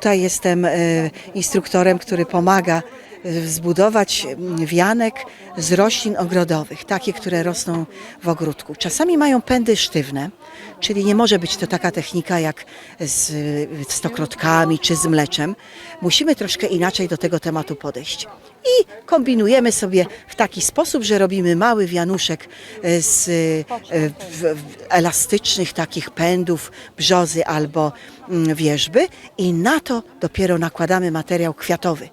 Tutaj jestem e, instruktorem, który pomaga zbudować mm, wianek z roślin ogrodowych, takie, które rosną w ogródku. Czasami mają pędy sztywne, czyli nie może być to taka technika jak z stokrotkami czy z mleczem. Musimy troszkę inaczej do tego tematu podejść. I kombinujemy sobie w taki sposób, że robimy mały wianuszek e, z e, elastycznych takich pędów brzozy albo mm, wierzby i na to dopiero nakładamy materiał kwiatowy.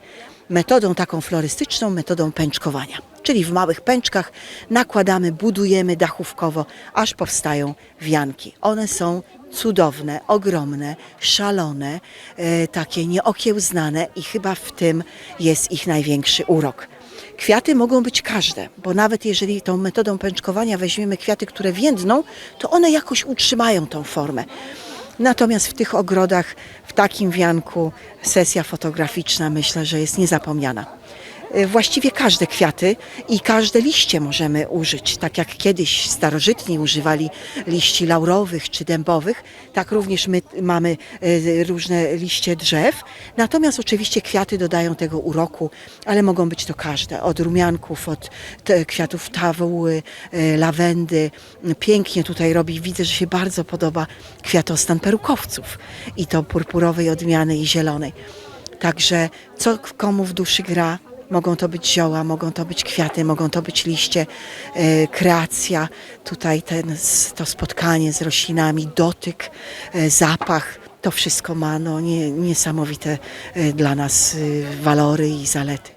Metodą taką florystyczną, metodą pęczkowania. Czyli w małych pęczkach nakładamy, budujemy dachówkowo, aż powstają wianki. One są cudowne, ogromne, szalone, e, takie nieokiełznane i chyba w tym jest ich największy urok. Kwiaty mogą być każde, bo nawet jeżeli tą metodą pęczkowania weźmiemy kwiaty, które więdną, to one jakoś utrzymają tą formę. Natomiast w tych ogrodach, w takim wianku, sesja fotograficzna myślę, że jest niezapomniana. Y, Właściwie każde kwiaty i każde liście możemy użyć. Tak jak kiedyś starożytni używali liści laurowych czy dębowych, tak również my mamy y, różne liście drzew. Natomiast oczywiście kwiaty dodają tego uroku, ale mogą być to każde. Od rumianków, od kwiatów tawuły, y, lawendy. Pięknie tutaj robi. Widzę, że się bardzo podoba kwiatostan perukowców i to purpurowej odmiany i zielonej. Także co komu w duszy gra, Mogą to być zioła, mogą to być kwiaty, mogą to być liście, e, kreacja, tutaj ten, to spotkanie z roślinami, dotyk, e, zapach. To wszystko ma no, nie, niesamowite e, dla nas walory i zalety.